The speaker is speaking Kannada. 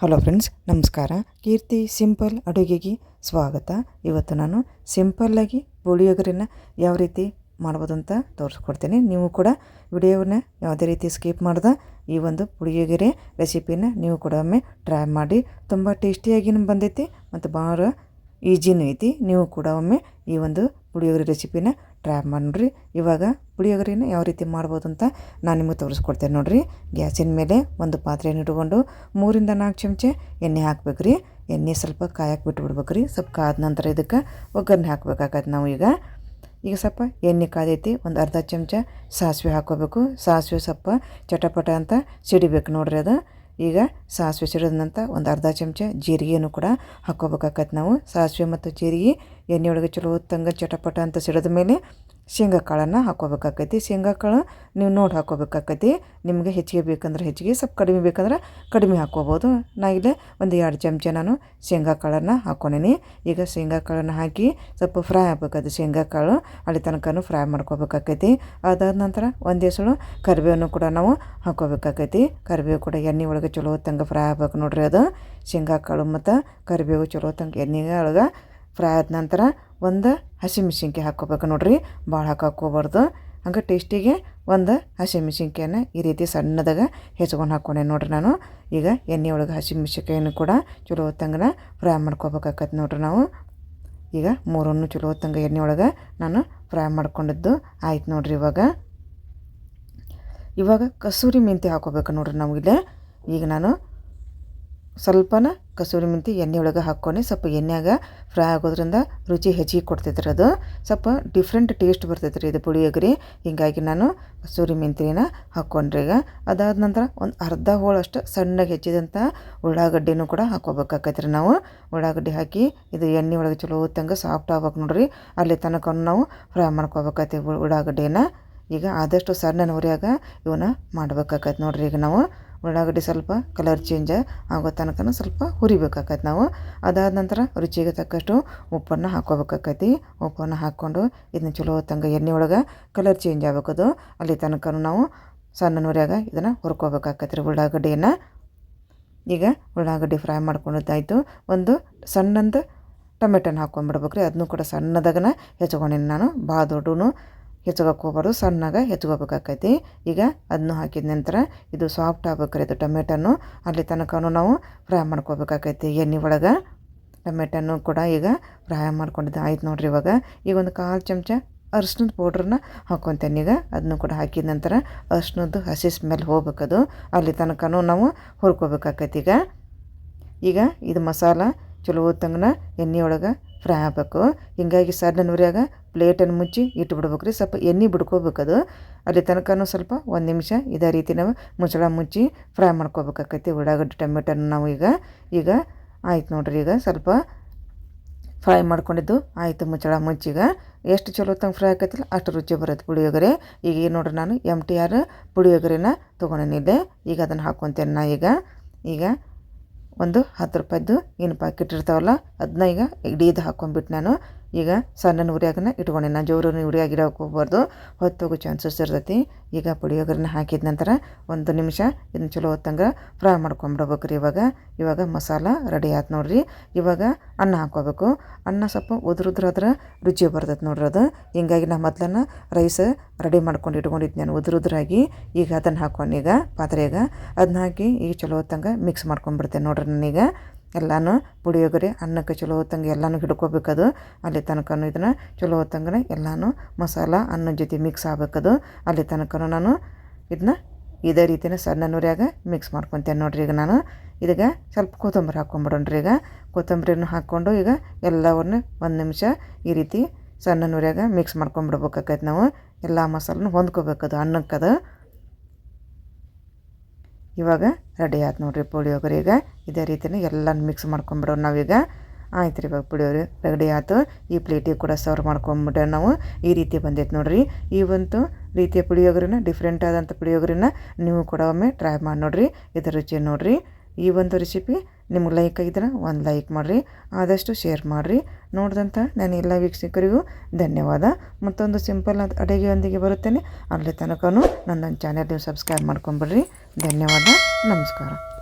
ಹಲೋ ಫ್ರೆಂಡ್ಸ್, ನಮಸ್ಕಾರ. ಕೀರ್ತಿ ಸಿಂಪಲ್ ಅಡುಗೆಗೆ ಸ್ವಾಗತ. ಇವತ್ತು ನಾನು ಸಿಂಪಲ್ಲಾಗಿ ಪುಳಿಯೋಗರೆನ ಯಾವ ರೀತಿ ಮಾಡ್ಬೋದು ಅಂತ ತೋರಿಸ್ಕೊಡ್ತೀನಿ. ನೀವು ಕೂಡ ವಿಡಿಯೋನ ಯಾವುದೇ ರೀತಿ ಸ್ಕಿಪ್ ಮಾಡ್ದೆ ಈ ಒಂದು ಪುಳಿಯೋಗರೆ ರೆಸಿಪಿನ ನೀವು ಕೂಡ ಒಮ್ಮೆ ಟ್ರೈ ಮಾಡಿ. ತುಂಬ ಟೇಸ್ಟಿಯಾಗಿನೂ ಬಂದೈತಿ ಮತ್ತು ಭಾಳ ಈಜಿನೂ ಐತಿ. ನೀವು ಕೂಡ ಒಮ್ಮೆ ಈ ಒಂದು ಪುಳಿಯೋಗರೆ ರೆಸಿಪಿನ ಟ್ರೈ ಮಾಡಿ ನೋಡ್ರಿ ಇವಾಗ ಪುಳಿಯೋಗರೆನ ಯಾವ ರೀತಿ ಮಾಡ್ಬೋದು ಅಂತ ನಾನು ನಿಮಗೆ ತೋರಿಸ್ಕೊಡ್ತೇನೆ ನೋಡಿರಿ. ಗ್ಯಾಸಿನ ಮೇಲೆ ಒಂದು ಪಾತ್ರೆಯನ್ನು ಇಟ್ಕೊಂಡು ಮೂರಿಂದ ನಾಲ್ಕು ಚಮಚ ಎಣ್ಣೆ ಹಾಕ್ಬೇಕು ರೀ ಎಣ್ಣೆ ಸ್ವಲ್ಪ ಕಾಯಕ್ಕೆ ಬಿಟ್ಬಿಡ್ಬೇಕು ರೀ ಸ್ವಲ್ಪ ಕಾದ ನಂತರ ಇದಕ್ಕೆ ಒಗ್ಗರಣೆ ಹಾಕ್ಬೇಕಾಗತ್ತೆ ನಾವು ಈಗ. ಈಗ ಸ್ವಲ್ಪ ಎಣ್ಣೆ ಕಾದೈತಿ, ಒಂದು ಅರ್ಧ ಚಮಚ ಸಾಸಿವೆ ಹಾಕ್ಕೋಬೇಕು. ಸಾಸಿವೆ ಸ್ವಲ್ಪ ಚಟಪಟ ಅಂತ ಸಿಡಿಬೇಕು ನೋಡ್ರಿ ಅದು. ಈಗ ಸಾಸಿವೆ ಸಿಡಿದ ನಂತರ ಒಂದು ಅರ್ಧ ಚಮಚ ಜೀರಿಗೆಯನ್ನು ಕೂಡ ಹಾಕ್ಕೋಬೇಕಾಕತ್ತೆ ನಾವು. ಸಾಸಿವೆ ಮತ್ತು ಜೀರಿಗೆ ಎಣ್ಣೆ ಒಳಗೆ ಚಲೋ ಹೊತ್ತಂಗೆ ಚಟಪಟ ಅಂತ ಸಿಡಿದ ಮೇಲೆ ಶೇಂಗಾ ಕಾಳನ್ನು ಹಾಕ್ಕೋಬೇಕಾಕೈತಿ. ಶೇಂಗಾ ಕಾಳು ನೀವು ನೋಡಿ ಹಾಕ್ಕೋಬೇಕಾಕೈತಿ. ನಿಮಗೆ ಹೆಚ್ಚಿಗೆ ಬೇಕಂದ್ರೆ ಹೆಚ್ಚಿಗೆ, ಸ್ವಲ್ಪ ಕಡಿಮೆ ಬೇಕಂದ್ರೆ ಕಡಿಮೆ ಹಾಕೋಬೋದು ನಾ ಇಲ್ಲೇ ಒಂದು ಎರಡು ಚಮಚ ನಾನು ಶೇಂಗಾ ಕಾಳನ್ನು ಹಾಕ್ಕೊಂಡೀನಿ ಈಗ ಶೇಂಗಾ ಕಾಳನ್ನು ಹಾಕಿ ಸ್ವಲ್ಪ ಫ್ರೈ ಆಗ್ಬೇಕದು ಶೇಂಗಾ ಕಾಳು ಅಲ್ಲಿ ತನಕನೂ ಫ್ರೈ ಮಾಡ್ಕೋಬೇಕಾಕೈತಿ. ಅದಾದ ನಂತರ ಒಂದೇ ಸಲ ಕರಿಬೇವನ್ನು ಕೂಡ ನಾವು ಹಾಕೋಬೇಕಾಕೈತಿ ಕರಿಬೇವು ಕೂಡ ಎಣ್ಣೆ ಒಳಗೆ ಚಲೋ ತಂಗ ಫ್ರೈ ಆಗ್ಬೇಕು ನೋಡ್ರಿ ಅದು. ಶೇಂಗಾ ಕಾಳು ಮತ್ತು ಕರಿಬೇವು ಚಲೋ ಹೊತ್ತಂಗೆ ಎಣ್ಣೆ ಒಳಗೆ ಫ್ರೈ ಆದ ನಂತರ ಒಂದು ಹಸಿಮೆಣ್ಸಿನ್ಕಾಯಿ ಹಾಕ್ಕೋಬೇಕು ನೋಡ್ರಿ. ಭಾಳ ಹಾಕೋಬಾರ್ದು ಹಂಗೆ ಟೇಸ್ಟಿಗೆ ಒಂದು ಹಸಿಮೆಣ್ಸಿನ್ಕಾಯನ್ನ ಈ ರೀತಿ ಸಣ್ಣದಾಗ ಹೆಚ್ಕೊಂಡು ಹಾಕ್ಕೊಂಡೆ ನೋಡ್ರಿ ನಾನು. ಈಗ ಎಣ್ಣೆ ಒಳಗೆ ಹಸಿಮೆಣ್ಸಿನ್ಕಾಯನ್ನು ಕೂಡ ಚಲೋ ಹೊತ್ತಂಗನ ಫ್ರೈ ಮಾಡ್ಕೋಬೇಕಾಗತ್ತೆ ನೋಡ್ರಿ ನಾವು. ಈಗ ಮೂರನ್ನು ಚಲೋ ಹೊತ್ತಂಗೆ ಎಣ್ಣೆ ಒಳಗೆ ನಾನು ಫ್ರೈ ಮಾಡ್ಕೊಂಡಿದ್ದು ಆಯ್ತು ನೋಡ್ರಿ ಇವಾಗ. ಇವಾಗ ಕಸೂರಿ ಮೆಂತ್ಯ ಹಾಕೋಬೇಕು ನೋಡ್ರಿ ನಾವು ಈಗ ನಾನು ಸ್ವಲ್ಪನ ಕಸೂರಿ ಮೆಂತಿ ಎಣ್ಣೆ ಒಳಗೆ ಹಾಕ್ಕೊಂಡು ಸ್ವಲ್ಪ ಎಣ್ಣೆಗೆ ಫ್ರೈ ಆಗೋದ್ರಿಂದ ರುಚಿ ಹೆಚ್ಚಿಗೆ ಕೊಡ್ತೈತ್ರಿ ಅದು. ಸ್ವಲ್ಪ ಡಿಫ್ರೆಂಟ್ ಟೇಸ್ಟ್ ಬರ್ತೈತೆ ರೀ ಇದು ಪುಳಿಯೋಗ್ರಿ ಹೀಗಾಗಿ ನಾನು ಕಸೂರಿ ಮೆಂತಿನ ಹಾಕ್ಕೊಂಡ್ರಿ ಈಗ. ಅದಾದ ನಂತರ ಒಂದು ಅರ್ಧ ಹೋಳಷ್ಟು ಸಣ್ಣಗೆ ಹೆಚ್ಚಿದಂಥ ಉಳ್ಳಾಗಡ್ಡಿನೂ ಕೂಡ ಹಾಕ್ಕೋಬೇಕಾಕೈತೆ ರೀ ನಾವು. ಉಳ್ಳಾಗಡ್ಡಿ ಹಾಕಿ ಇದು ಎಣ್ಣೆ ಒಳಗೆ ಚಲೋ ಹೊತ್ತಂಗೆ ಸಾಫ್ಟ್ ಆಗ್ಬೇಕು ನೋಡ್ರಿ. ಅಲ್ಲಿ ತನಕ ನಾವು ಫ್ರೈ ಮಾಡ್ಕೋಬೇಕಾಯ್ತು ಉಳ್ಳಾಗಡ್ಡಿನ ಈಗ ಆದಷ್ಟು ಸಣ್ಣ ನೋರಿಯಾಗ ಇವನ್ನ ಮಾಡ್ಬೇಕಾಕೈತೆ ನೋಡ್ರಿ ಈಗ ನಾವು. ಉಳ್ಳಾಗಡ್ಡಿ ಸ್ವಲ್ಪ ಕಲರ್ ಚೇಂಜ್ ಆಗೋ ತನಕ ಸ್ವಲ್ಪ ಹುರಿಬೇಕಾಗತ್ತೆ ನಾವು. ಅದಾದ ನಂತರ ರುಚಿಗೆ ತಕ್ಕಷ್ಟು ಉಪ್ಪನ್ನು ಹಾಕ್ಕೋಬೇಕಾಕೈತಿ. ಉಪ್ಪನ್ನು ಹಾಕ್ಕೊಂಡು ಇದನ್ನ ಚಲೋ ಹೊತ್ತಂಗೆ ಎಣ್ಣೆ ಒಳಗೆ ಕಲರ್ ಚೇಂಜ್ ಆಗಬೇಕದು. ಅಲ್ಲಿ ತನಕ ನಾವು ಸಣ್ಣ ನೂರ್ಯಾಗ ಇದನ್ನು ರೀ ಉಳ್ಳಾಗಡ್ಡಿಯನ್ನು. ಈಗ ಉಳ್ಳಾಗಡ್ಡಿ ಫ್ರೈ ಮಾಡ್ಕೊಂಡಿದ್ದಾಯಿತು. ಒಂದು ಸಣ್ಣಂದು ಟೊಮೆಟೊನ ಹಾಕ್ಕೊಂಡ್ಬಿಡ್ಬೇಕು ರೀ ಅದನ್ನು ಕೂಡ ಸಣ್ಣದಾಗನ ಹೆಚ್ಕೊಂಡಿನಿ ನಾನು. ಭಾಳ ದೊಡ್ಡನು ಹೆಚ್ಚೋಕೆ ಹೋಗ್ಬಾರ್ದು ಸಣ್ಣಗೆ ಹೆಚ್ಕೋಬೇಕಾಕೈತಿ ಈಗ ಅದನ್ನು ಹಾಕಿದ ನಂತರ ಇದು ಸಾಫ್ಟ್ ಆಗ್ಬೇಕ್ರಿ ಇದು ಟೊಮೆಟೊನು. ಅಲ್ಲಿ ತನಕನೂ ನಾವು ಫ್ರೈ ಮಾಡ್ಕೋಬೇಕಾಕೈತಿ. ಎಣ್ಣೆ ಒಳಗೆ ಟೊಮೆಟೊನು ಕೂಡ ಈಗ ಫ್ರೈ ಮಾಡ್ಕೊಂಡಿದ್ದೆ ಆಯ್ತು ನೋಡ್ರಿ ಇವಾಗ. ಈಗ ಒಂದು ಕಾಲು ಚಮಚ ಅರ್ಶಿನದ ಪೌಡ್ರನ್ನ ಹಾಕ್ಕೊತೇನೆ ಈಗ ಅದನ್ನು ಕೂಡ ಹಾಕಿದ ನಂತರ ಅರ್ಶಿನದ್ದು ಹಸಿ ಸ್ಮೆಲ್ ಹೋಗ್ಬೇಕದು ಅಲ್ಲಿ ತನಕನೂ ನಾವು ಹುರ್ಕೋಬೇಕಾಕೈತಿ ಈಗ. ಈಗ ಇದು ಮಸಾಲ ಚಲೋ ಹೊತ್ತಂಗನ ಎಣ್ಣೆ ಒಳಗೆ ಫ್ರೈ ಆಗಬೇಕು. ಹಿಂಗಾಗಿ ಸಣ್ಣ ಉರಿಯಾಗ ಪ್ಲೇಟನ್ನು ಮುಚ್ಚಿ ಇಟ್ಟು ಬಿಡ್ಬೇಕು ರೀ ಸ್ವಲ್ಪ ಎಣ್ಣೆ ಬಿಡ್ಕೋಬೇಕದು ಅಲ್ಲಿ ತನಕನೂ ಸ್ವಲ್ಪ ಒಂದು ನಿಮಿಷ ಇದೇ ರೀತಿ ನಾವು ಮುಚ್ಚಳ ಮುಚ್ಚಿ ಫ್ರೈ ಮಾಡ್ಕೋಬೇಕಾಕೈತಿ. ಉಳ್ಳಾಗಡ್ಡೆ, ಟೊಮೆಟೊನ ನಾವು ಈಗ ಈಗ ಆಯ್ತು ನೋಡ್ರಿ ಈಗ ಸ್ವಲ್ಪ ಫ್ರೈ ಮಾಡ್ಕೊಂಡಿದ್ದು. ಆಯಿತು ಮುಚ್ಚಳ ಮುಚ್ಚಿಗ ಎಷ್ಟು ಚಲೋ ತಂಗೆ ಫ್ರೈ ಆಕೈತಲ್ಲ ಅಷ್ಟು ರುಚಿ ಬರುತ್ತೆ ಪುಳಿಯೋಗರೆ. ಈಗ ಏನು ನೋಡ್ರಿ ನಾನು ಎಂ ಟಿ ಆರ್ ಪುಳಿಯೋಗರೆನ ತೊಗೊಂಡಿದ್ದೆ. ಈಗ ಅದನ್ನು ಹಾಕ್ಕೊತೇನೆ ನಾ ಈಗ. ಈಗ ಒಂದು ಹತ್ತು ರೂಪಾಯ್ದು ಏನು ಪ್ಯಾಕೆಟ್ ಇರ್ತಾವಲ್ಲ ಅದನ್ನ ಈಗ ಇಡೀದು ಹಾಕ್ಕೊಂಬಿಟ್ಟು ನಾನು ಈಗ ಸಣ್ಣ ಉರಿಯಾಗನ ಇಟ್ಕೊಂಡೆ. ನಾನು ಜೋರು ಉರಿಯಾಗಿ ಇಡೋಕೆ ಹೋಗ್ಬಾರ್ದು. ಹೊತ್ತೋಗೋ ಚಾನ್ಸಸ್ ಇರ್ತೈತಿ. ಈಗ ಪುಳಿಯೋಗರನ್ನ ಹಾಕಿದ ನಂತರ ಒಂದು ನಿಮಿಷ ಇದನ್ನ ಚಲೋ ಹೊತ್ತಂಗೆ ಫ್ರೈ ಮಾಡ್ಕೊಂಬಿಡ್ಬೇಕು ರೀ ಇವಾಗ. ಇವಾಗ ಮಸಾಲ ರೆಡಿ ಆಯ್ತು ನೋಡ್ರಿ. ಇವಾಗ ಅನ್ನ ಹಾಕ್ಕೋಬೇಕು. ಅನ್ನ ಸ್ವಲ್ಪ ಉದುರುದ್ರಾದ್ರೆ ರುಚಿ ಬರ್ತೈತೆ ನೋಡ್ರಿ ಅದು. ಹಿಂಗಾಗಿ ನಾ ಮೊದಲನ್ನ ರೈಸ್ ರೆಡಿ ಮಾಡ್ಕೊಂಡು ಇಟ್ಕೊಂಡಿದ್ದೆ ನಾನು ಉದುರುದ್ರಾಗಿ. ಈಗ ಅದನ್ನು ಹಾಕೊಂಡು ಈಗ ಪಾತ್ರೆಗೆ ಅದನ್ನ ಹಾಕಿ ಈಗ ಚಲೋ ಹೊತ್ತಂಗೆ ಮಿಕ್ಸ್ ಮಾಡ್ಕೊಂಬಿಡ್ತೇನೆ ನೋಡ್ರಿ ನಾನೀಗ. ಎಲ್ಲನೂ ಪುಳಿಯೋಗರೆ, ಅನ್ನಕ್ಕೆ ಚಲೋ ಹೊತ್ತಂಗೆ ಎಲ್ಲನೂ ಹಿಡ್ಕೋಬೇಕದು. ಅಲ್ಲಿ ತನಕನೂ ಇದನ್ನು ಚಲೋ ಹೊತ್ತಂಗೆ ಎಲ್ಲನೂ ಮಸಾಲ, ಅನ್ನದ ಜೊತೆ ಮಿಕ್ಸ್ ಆಗ್ಬೇಕದು. ಅಲ್ಲಿ ತನಕನೂ ನಾನು ಇದನ್ನ ಇದೇ ರೀತಿನ ಸಣ್ಣ ನುರಿಯಾಗ ಮಿಕ್ಸ್ ಮಾಡ್ಕೊತೇನೆ ನೋಡ್ರಿ ಈಗ ನಾನು. ಇದಕ್ಕೆ ಸ್ವಲ್ಪ ಕೊತ್ತಂಬರಿ ಹಾಕ್ಕೊಂಬಿಡೋಣ್ರಿ ಈಗ. ಕೊತ್ತಂಬರಿನೂ ಹಾಕ್ಕೊಂಡು ಈಗ ಎಲ್ಲವನ್ನು ಒಂದು ನಿಮಿಷ ಈ ರೀತಿ ಸಣ್ಣ ಮಿಕ್ಸ್ ಮಾಡ್ಕೊಂಬಿಡ್ಬೇಕಾಕೈತೆ ನಾವು. ಎಲ್ಲ ಮಸಾಲನೂ ಹೊಂದ್ಕೋಬೇಕದು ಅನ್ನಕ್ಕದು. ಇವಾಗ ರೆಡಿ ಆಯ್ತು ನೋಡಿರಿ ಪುಳಿಯೋಗರೆ ಈಗ. ಇದೇ ರೀತಿಯೇ ಎಲ್ಲನೂ ಮಿಕ್ಸ್ ಮಾಡ್ಕೊಂಬಿಡೋರು ನಾವೀಗ. ಆಯ್ತು ರೀ ಇವಾಗ ಪುಳಿಯೋಗರೆ ರೆಡಿ ಆಯ್ತು. ಈ ಪ್ಲೇಟಿಗೆ ಕೂಡ ಸರ್ವ್ ಮಾಡ್ಕೊಂಬಿಟ್ಟೆ ನಾವು. ಈ ರೀತಿ ಬಂದೈತೆ ನೋಡಿರಿ. ಈ ಒಂದು ರೀತಿಯ ಪುಳಿಯೋಗರೆನ ಡಿಫ್ರೆಂಟ್ ಆದಂಥ ಪುಳಿಯೋಗರೆನ ನೀವು ಕೂಡ ಒಮ್ಮೆ ಟ್ರೈ ಮಾಡಿ ನೋಡಿರಿ. ಇದರ ರುಚಿ ನೋಡಿರಿ. ಈ ಒಂದು ರೆಸಿಪಿ ನಿಮ್ಗೆ ಲೈಕ್ ಆಗಿದ್ರೆ ಒಂದು ಲೈಕ್ ಮಾಡಿರಿ. ಆದಷ್ಟು ಶೇರ್ ಮಾಡಿರಿ. ನೋಡಿದಂಥ ನಾನು ಎಲ್ಲ ವೀಕ್ಷಕರಿಗೂ ಧನ್ಯವಾದ. ಮತ್ತೊಂದು ಸಿಂಪಲ್ ಅಡುಗೆಯೊಂದಿಗೆ ಬರುತ್ತೇನೆ. ಅಲ್ಲಿ ತನಕನೂ ನನ್ನ ಚಾನೆಲ್ ನೀವು ಸಬ್ಸ್ಕ್ರೈಬ್ ಮಾಡ್ಕೊಂಬಿಡ್ರಿ. ಧನ್ಯವಾದ. ನಮಸ್ಕಾರ.